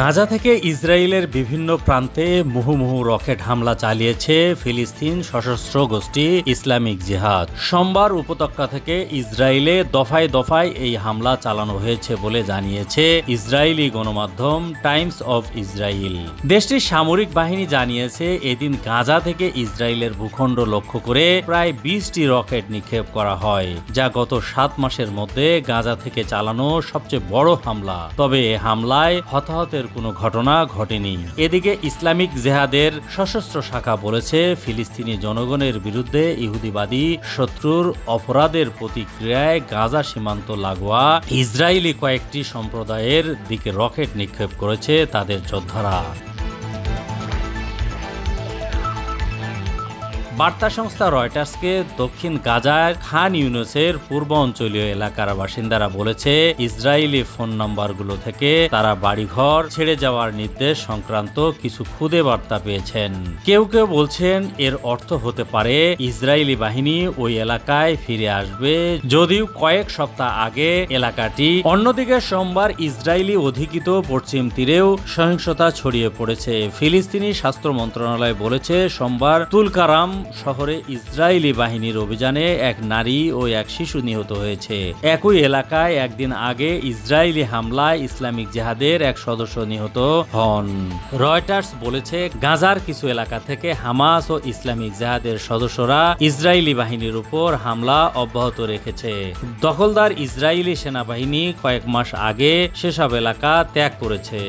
গাজা থেকে ইসরায়েলের বিভিন্ন প্রান্তে মুহুমুহু রকেট হামলা চালিয়েছে ফিলিস্তিন সশস্ত্র গোষ্ঠী ইসলামিক জিহাদ। সোমবার উপত্যকা থেকে ইসরায়েলে দফায় দফায় এই হামলা চালানো হয়েছে বলে জানিয়েছে ইসরায়েলি গণমাধ্যম টাইমস অব ইসরায়েল। দেশটির সামরিক বাহিনী জানিয়েছে, এদিন গাজা থেকে ইসরায়েলের ভূখণ্ড লক্ষ্য করে প্রায় বিশটি রকেট নিক্ষেপ করা হয়, যা গত সাত মাসের মধ্যে গাজা থেকে চালানো সবচেয়ে বড় হামলা। তবে এ হামলায় হতাহতের কোনো ঘটনা ঘটেনি। এদিকে ইসলামিক জেহাদের সশস্ত্র শাখা বলেছে, ফিলিস্তিনি জনগণের বিরুদ্ধে ইহুদিবাদী শত্রুর অপরাধের প্রতিক্রিয়ায় গাজা সীমান্ত লাগোয়া ইসরায়েলি কয়েকটি সম্প্রদায়ের দিকে রকেট নিক্ষেপ করেছে তাদের যোদ্ধারা। বার্তা সংস্থা রয়টার্সকে দক্ষিণ গাজার খান ইউনুসের পূর্ব অঞ্চলীয় এলাকার বাসিন্দারা বলেছে, ইসরায়েলি ফোন নাম্বারগুলো থেকে তারা বাড়িঘর ছেড়ে যাওয়ার নির্দেশ সংক্রান্ত কিছু খুদে বার্তা পেয়েছেন। কেউ কেউ বলছেন, এর অর্থ হতে পারে, ইসরায়েলি বাহিনী ওই এলাকায় ফিরে আসবে যদিও কয়েক সপ্তাহ আগে এলাকাটি অন্যদিকে সোমবার ইসরায়েলি অধিকৃত পশ্চিম তীরেও সহিংসতা ছড়িয়ে পড়েছে। ফিলিস্তিনি স্বাস্থ্য মন্ত্রণালয় বলেছে, সোমবার তুলকারাম শহরে ইসরায়েলি বাহিনীর অভিযানে এক নারী ও এক শিশু নিহত হয়েছে। একই এলাকায় একদিন আগে ইসরায়েলি হামলায় ইসলামিক জেহাদের এক সদস্য নিহত হন। রয়টার্স বলেছে, গাজার কিছু এলাকা থেকে হামাস ও ইসলামিক জেহাদের সদস্যরা ইসরায়েলি বাহিনীর উপর হামলা অব্যাহত রেখেছে। দখলদার ইসরায়েলি সেনাবাহিনী কয়েক মাস আগে সেসব এলাকা ত্যাগ করেছে।